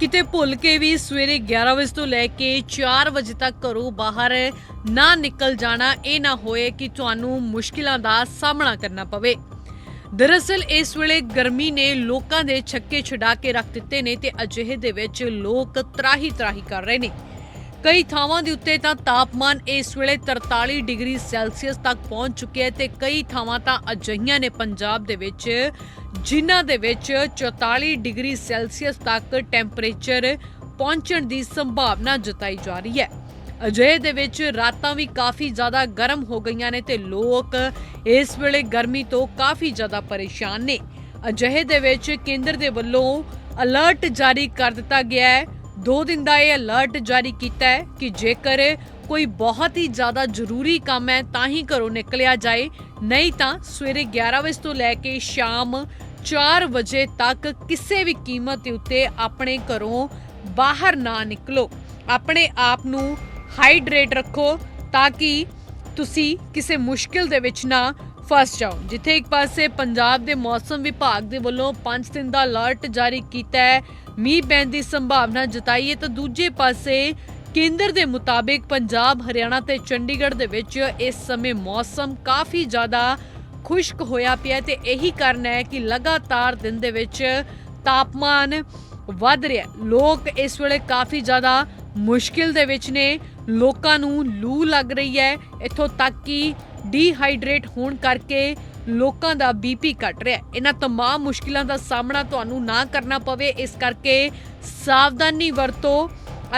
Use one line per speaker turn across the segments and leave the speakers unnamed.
ਕਿਤੇ ਭੁੱਲ ਕੇ ਵੀ ਸਵੇਰੇ 11 ਵਜੇ ਤੋਂ ਲੈ ਕੇ 4 ਵਜੇ ਤੱਕ ਘਰੋਂ ਬਾਹਰ ਨਾ ਨਿਕਲ ਜਾਣਾ, ਇਹ ਨਾ ਹੋਏ ਕਿ ਤੁਹਾਨੂੰ ਮੁਸ਼ਕਿਲਾਂ ਦਾ ਸਾਹਮਣਾ ਕਰਨਾ ਪਵੇ। ਦਰਅਸਲ, ਇਸ ਵੇਲੇ ਗਰਮੀ ਨੇ ਲੋਕਾਂ ਦੇ ਛੱਕੇ ਛਡਾ ਕੇ ਰੱਖ ਦਿੱਤੇ ਨੇ ਤੇ ਅਜਿਹੇ ਦੇ ਵਿੱਚ ਲੋਕ ਤਰਾਹੀ ਤਰਾਹੀ ਕਰ ਰਹੇ ਨੇ। ਕਈ ਥਾਵਾਂ ਦੇ ਉੱਤੇ ਤਾਂ ਤਾਪਮਾਨ ਇਸ ਵੇਲੇ 43 ਡਿਗਰੀ ਸੈਲਸੀਅਸ ਤੱਕ ਪਹੁੰਚ ਚੁੱਕਿਆ ਹੈ ਤੇ ਕਈ ਥਾਵਾਂ ਤਾਂ ਅਜਿਹੀਆਂ ਨੇ ਪੰਜਾਬ ਦੇ ਵਿੱਚ, ਜਿਨ੍ਹਾਂ ਦੇ ਵਿੱਚ 44 ਡਿਗਰੀ ਸੈਲਸੀਅਸ ਤੱਕ ਟੈਂਪਰੇਚਰ ਪਹੁੰਚਣ ਦੀ ਸੰਭਾਵਨਾ ਜਤਾਈ ਜਾ ਰਹੀ ਹੈ। ਅਜਿਹੇ ਦੇ ਵਿੱਚ ਰਾਤਾਂ ਵੀ ਕਾਫੀ ਜ਼ਿਆਦਾ ਗਰਮ ਹੋ ਗਈਆਂ ਨੇ ਤੇ ਲੋਕ ਇਸ ਵੇਲੇ ਗਰਮੀ ਤੋਂ ਕਾਫੀ ਜ਼ਿਆਦਾ ਪਰੇਸ਼ਾਨ ਨੇ। ਅਜਿਹੇ ਦੇ ਵਿੱਚ ਕੇਂਦਰ ਦੇ ਵੱਲੋਂ ਅਲਰਟ ਜਾਰੀ ਕਰ ਦਿੱਤਾ ਗਿਆ ਹੈ। ਦੋ ਦਿਨ ਦਾ ਇਹ ਅਲਰਟ ਜਾਰੀ ਕੀਤਾ ਹੈ ਕਿ ਜੇਕਰ ਕੋਈ ਬਹੁਤ ਹੀ ਜ਼ਿਆਦਾ ਜ਼ਰੂਰੀ ਕੰਮ ਹੈ, ਤਾਂ ਹੀ ਘਰੋਂ ਨਿਕਲਿਆ ਜਾਏ। ਨਹੀਂ ਤਾਂ ਸਵੇਰੇ 11 ਵਜੇ ਤੋਂ ਲੈ ਕੇ ਸ਼ਾਮ 4 ਵਜੇ ਤੱਕ ਕਿਸੇ ਵੀ ਕੀਮਤ ਦੇ ਉੱਤੇ ਆਪਣੇ ਘਰੋਂ ਬਾਹਰ ਨਾ ਨਿਕਲੋ। ਆਪਣੇ ਆਪ ਨੂੰ ਹਾਈਡਰੇਟ ਰੱਖੋ ਤਾਂ ਕਿ ਤੁਸੀਂ ਕਿਸੇ ਮੁਸ਼ਕਿਲ ਦੇ ਵਿੱਚ ਨਾ ਫਸ ਜਾਓ। ਜਿੱਥੇ ਇੱਕ ਪਾਸੇ ਪੰਜਾਬ ਦੇ ਮੌਸਮ ਵਿਭਾਗ ਦੇ ਵੱਲੋਂ 5 ਦਿਨ ਦਾ ਅਲਰਟ ਜਾਰੀ ਕੀਤਾ ਹੈ। ਮੀਂਹ ਪੈਣ ਦੀ ਸੰਭਾਵਨਾ ਜਤਾਈ ਹੈ ਤਾਂ ਦੂਜੇ ਪਾਸੇ ਕੇਂਦਰ ਦੇ ਮੁਤਾਬਿਕ ਪੰਜਾਬ, ਹਰਿਆਣਾ ਤੇ ਚੰਡੀਗੜ੍ਹ ਦੇ ਵਿੱਚ ਇਸ ਸਮੇਂ ਮੌਸਮ ਕਾਫੀ ਜ਼ਿਆਦਾ ਖੁਸ਼ਕ ਹੋਇਆ ਪਿਆ ਹੈ ਤੇ ਇਹੀ ਕਾਰਨ ਹੈ ਕਿ ਲਗਾਤਾਰ ਦਿਨ ਦੇ ਵਿੱਚ ਤਾਪਮਾਨ ਵੱਧ ਰਿਹਾ ਲੋਕ ਇਸ ਵੇਲੇ ਕਾਫੀ ਜ਼ਿਆਦਾ ਮੁਸ਼ਕਿਲ ਦੇ ਵਿੱਚ ਨੇ। ਲੋਕਾਂ ਨੂੰ ਲੂ ਲੱਗ ਰਹੀ ਹੈ। ਇੱਥੋਂ ਤੱਕ ਕਿ ਡੀਹਾਈਡਰੇਟ ਹੋਣ ਕਰਕੇ ਲੋਕਾਂ ਦਾ ਬੀਪੀ ਘਟ ਰਿਹਾ ਹੈ ਇਹਨਾਂ तमाम ਮੁਸ਼ਕਿਲਾਂ ਦਾ ਸਾਹਮਣਾ ਤੁਹਾਨੂੰ ਨਾ ਕਰਨਾ ਪਵੇ ਇਸ ਕਰਕੇ ਸਾਵਧਾਨੀ ਵਰਤੋ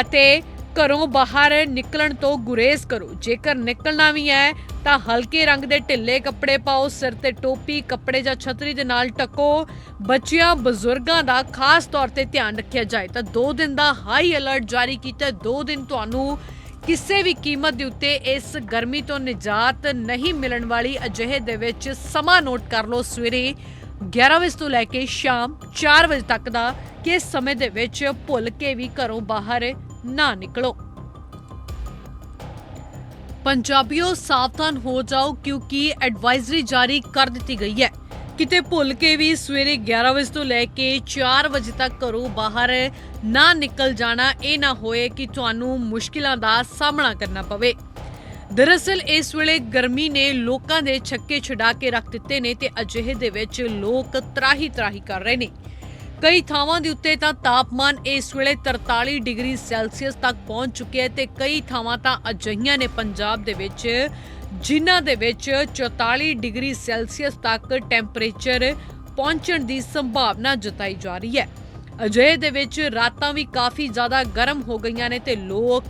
ਅਤੇ ਘਰੋਂ ਬਾਹਰ ਨਿਕਲਣ ਤੋਂ ਗੁਰੇਜ਼ ਕਰੋ ਜੇਕਰ ਨਿਕਲਣਾ ਵੀ ਹੈ ਤਾਂ ਹਲਕੇ ਰੰਗ ਦੇ ਢਿੱਲੇ ਕੱਪੜੇ ਪਾਓ ਸਿਰ ਤੇ ਟੋਪੀ ਕੱਪੜੇ ਜਾਂ ਛਤਰੀ ਦੇ ਨਾਲ ਟਕੋ ਬੱਚਿਆਂ ਬਜ਼ੁਰਗਾਂ ਦਾ ਖਾਸ ਤੌਰ ਤੇ ਧਿਆਨ ਰੱਖਿਆ ਜਾਏ ਤਾਂ 2 ਦਿਨ ਦਾ ਹਾਈ ਅਲਰਟ ਜਾਰੀ ਕੀਤਾ 2 ਦਿਨ ਤੁਹਾਨੂੰ ਕਿਸੇ ਵੀ ਕੀਮਤ ਦੇ ਉੱਤੇ ਇਸ ਗਰਮੀ ਤੋਂ ਨਿਜਾਤ ਨਹੀਂ ਮਿਲਣ ਵਾਲੀ ਅਜਿਹੇ ਦੇ ਵਿੱਚ ਸਮਾਂ ਨੋਟ ਕਰ ਲਓ ਸਵੇਰੇ 11 ਵਜੇ ਤੋਂ ਲੈ ਕੇ ਸ਼ਾਮ 4 ਵਜੇ ਤੱਕ ਦਾ ਕਿ ਸਮੇਂ ਦੇ ਵਿੱਚ ਭੁੱਲ ਕੇ ਵੀ ਘਰੋਂ ਬਾਹਰ ਨਾ ਨਿਕਲੋ। ਪੰਜਾਬੀਓ, ਸਾਵਧਾਨ ਹੋ ਜਾਓ ਕਿਉਂਕਿ ਐਡਵਾਈਜ਼ਰੀ ਜਾਰੀ ਕਰ ਦਿੱਤੀ ਗਈ ਹੈ। ਕਿਤੇ ਭੁੱਲ ਕੇ ਵੀ ਸਵੇਰੇ 11 ਵਜੇ ਤੋਂ ਲੈ ਕੇ 4 ਵਜੇ ਤੱਕ ਘਰੋਂ ਬਾਹਰ ਨਾ ਨਿਕਲ ਜਾਣਾ, ਇਹ ਨਾ ਹੋਏ ਕਿ ਤੁਹਾਨੂੰ ਮੁਸ਼ਕਿਲਾਂ ਦਾ ਸਾਹਮਣਾ ਕਰਨਾ ਪਵੇ। ਦਰਅਸਲ, ਇਸ ਵੇਲੇ ਗਰਮੀ ਨੇ ਲੋਕਾਂ ਦੇ ਛੱਕੇ ਛਡਾ ਕੇ ਰੱਖ ਦਿੱਤੇ ਨੇ ਤੇ ਅਜਿਹੇ ਦੇ ਵਿੱਚ ਲੋਕ ਤਰਾਹੀ ਤਰਾਹੀ ਕਰ ਰਹੇ ਨੇ। ਕਈ ਥਾਵਾਂ ਦੇ ਉੱਤੇ ਤਾਂ ਤਾਪਮਾਨ ਇਸ ਵੇਲੇ 43 ਡਿਗਰੀ ਸੈਲਸੀਅਸ ਤੱਕ ਪਹੁੰਚ ਚੁੱਕਿਆ ਹੈ ਤੇ ਕਈ ਥਾਵਾਂ ਤਾਂ ਅਜਿਹੀਆਂ ਨੇ ਪੰਜਾਬ ਦੇ ਵਿੱਚ ਜਿਨ੍ਹਾਂ ਦੇ ਵਿੱਚ 44 ਡਿਗਰੀ ਸੈਲਸੀਅਸ ਤੱਕ ਟੈਂਪਰੇਚਰ ਪਹੁੰਚਣ ਦੀ ਸੰਭਾਵਨਾ ਜਤਾਈ ਜਾ ਰਹੀ ਹੈ। ਅਜਿਹੇ ਦੇ ਵਿੱਚ ਰਾਤਾਂ ਵੀ ਕਾਫੀ ਜ਼ਿਆਦਾ ਗਰਮ ਹੋ ਗਈਆਂ ਨੇ ਤੇ ਲੋਕ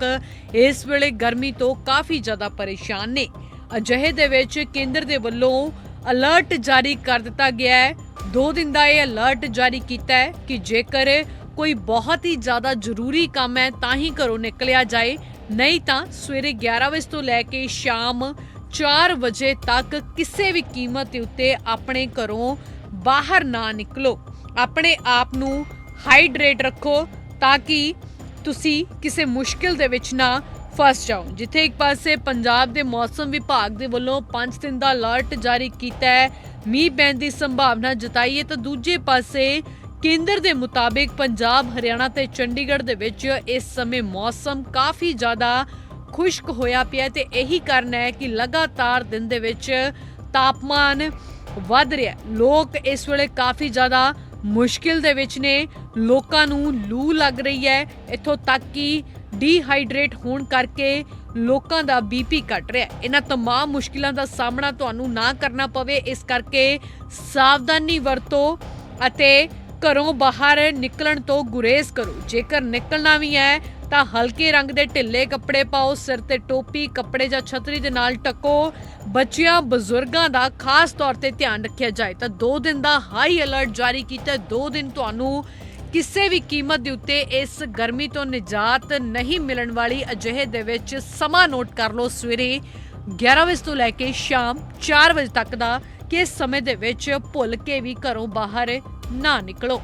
ਇਸ ਵੇਲੇ ਗਰਮੀ ਤੋਂ ਕਾਫੀ ਜ਼ਿਆਦਾ ਪਰੇਸ਼ਾਨ ਨੇ। ਅਜਿਹੇ ਦੇ ਵਿੱਚ ਕੇਂਦਰ ਦੇ ਵੱਲੋਂ ਅਲਰਟ ਜਾਰੀ ਕਰ ਦਿੱਤਾ ਗਿਆ ਹੈ। ਦੋ ਦਿਨ ਦਾ ਇਹ ਅਲਰਟ ਜਾਰੀ ਕੀਤਾ ਹੈ ਕਿ ਜੇਕਰ ਕੋਈ ਬਹੁਤ ਹੀ ਜ਼ਿਆਦਾ ਜ਼ਰੂਰੀ ਕੰਮ ਹੈ ਤਾਂ ਹੀ ਘਰੋਂ ਨਿਕਲਿਆ ਜਾਏ। ਨਹੀਂ ਤਾਂ ਸਵੇਰੇ 11 ਵਜੇ ਤੋਂ ਲੈ ਕੇ ਸ਼ਾਮ 4 ਵਜੇ ਤੱਕ ਕਿਸੇ ਵੀ ਕੀਮਤ ਦੇ ਉੱਤੇ ਆਪਣੇ ਘਰੋਂ ਬਾਹਰ ਨਾ ਨਿਕਲੋ। ਆਪਣੇ ਆਪ ਨੂੰ ਹਾਈਡਰੇਟ ਰੱਖੋ ਤਾਂ ਕਿ ਤੁਸੀਂ ਕਿਸੇ ਮੁਸ਼ਕਿਲ ਦੇ ਵਿੱਚ ਨਾ ਫਸ ਜਾਓ। ਜਿੱਥੇ ਇੱਕ ਪਾਸੇ ਪੰਜਾਬ ਦੇ ਮੌਸਮ ਵਿਭਾਗ ਦੇ ਵੱਲੋਂ 5 ਦਿਨ ਦਾ ਅਲਰਟ ਜਾਰੀ ਕੀਤਾ ਹੈ, ਮੀਂਹ ਪੈਣ ਦੀ ਸੰਭਾਵਨਾ ਜਤਾਈ ਹੈ ਤਾਂ ਦੂਜੇ ਪਾਸੇ ਕੇਂਦਰ ਦੇ ਮੁਤਾਬਿਕ ਪੰਜਾਬ, ਹਰਿਆਣਾ ਤੇ ਚੰਡੀਗੜ੍ਹ ਦੇ ਵਿੱਚ ਇਸ ਸਮੇਂ ਮੌਸਮ ਕਾਫੀ ਜ਼ਿਆਦਾ ਖੁਸ਼ਕ ਹੋਇਆ ਪਿਆ ਹੈ ਤੇ ਇਹੀ ਕਾਰਨ ਹੈ ਕਿ ਲਗਾਤਾਰ ਦਿਨ ਦੇ ਵਿੱਚ ਤਾਪਮਾਨ ਵੱਧ ਰਿਹਾ ਹੈ। ਲੋਕ ਇਸ ਵੇਲੇ ਕਾਫੀ ਜ਼ਿਆਦਾ ਮੁਸ਼ਕਿਲ ਦੇ ਵਿੱਚ ਨੇ ਲੋਕਾਂ ਨੂੰ ਲੂ ਲੱਗ ਰਹੀ ਹੈ ਇੱਥੋਂ ਤੱਕ ਕਿ ਡੀਹਾਈਡਰੇਟ ਹੋਣ ਕਰਕੇ ਲੋਕਾਂ ਦਾ ਬੀਪੀ ਘਟ ਰਿਹਾ ਹੈ ਇਹਨਾਂ तमाम ਮੁਸ਼ਕਿਲਾਂ ਦਾ ਸਾਹਮਣਾ ਤੁਹਾਨੂੰ ਨਾ ਕਰਨਾ ਪਵੇ ਇਸ ਕਰਕੇ ਸਾਵਧਾਨੀ ਵਰਤੋ ਅਤੇ ਘਰੋਂ ਬਾਹਰ ਨਿਕਲਣ ਤੋਂ ਗੁਰੇਜ਼ ਕਰੋ ਜੇਕਰ ਨਿਕਲਣਾ ਵੀ ਹੈ ਤਾਂ ਹਲਕੇ ਰੰਗ ਦੇ ਢਿੱਲੇ ਕੱਪੜੇ ਪਾਓ, ਸਿਰ ਤੇ ਟੋਪੀ, ਕੱਪੜੇ ਜਾਂ ਛਤਰੀ ਦੇ ਨਾਲ ਟਕੋ। ਬੱਚਿਆਂ, ਬਜ਼ੁਰਗਾਂ ਦਾ ਖਾਸ ਤੌਰ ਤੇ ਧਿਆਨ ਰੱਖਿਆ ਜਾਏ ਤਾਂ 2 ਦਿਨ ਦਾ ਹਾਈ ਅਲਰਟ ਜਾਰੀ ਕੀਤਾ। 2 ਦਿਨ ਤੁਹਾਨੂੰ ਕਿਸੇ ਵੀ ਕੀਮਤ ਦੇ ਉੱਤੇ ਇਸ ਗਰਮੀ ਤੋਂ ਨਿਜਾਤ ਨਹੀਂ ਮਿਲਣ ਵਾਲੀ ਅਜਿਹੇ ਦੇ ਵਿੱਚ ਸਮਾਂ ਨੋਟ ਕਰ ਲਓ ਸਵੇਰੇ 11 ਵਜੇ ਤੋਂ ਲੈ ਕੇ ਸ਼ਾਮ 4 ਵਜੇ ਤੱਕ ਦਾ, ਕਿ ਸਮੇਂ ਦੇ ਵਿੱਚ ਭੁੱਲ ਕੇ ਵੀ ਘਰੋਂ ਬਾਹਰ ਨਾ ਨਿਕਲੋ।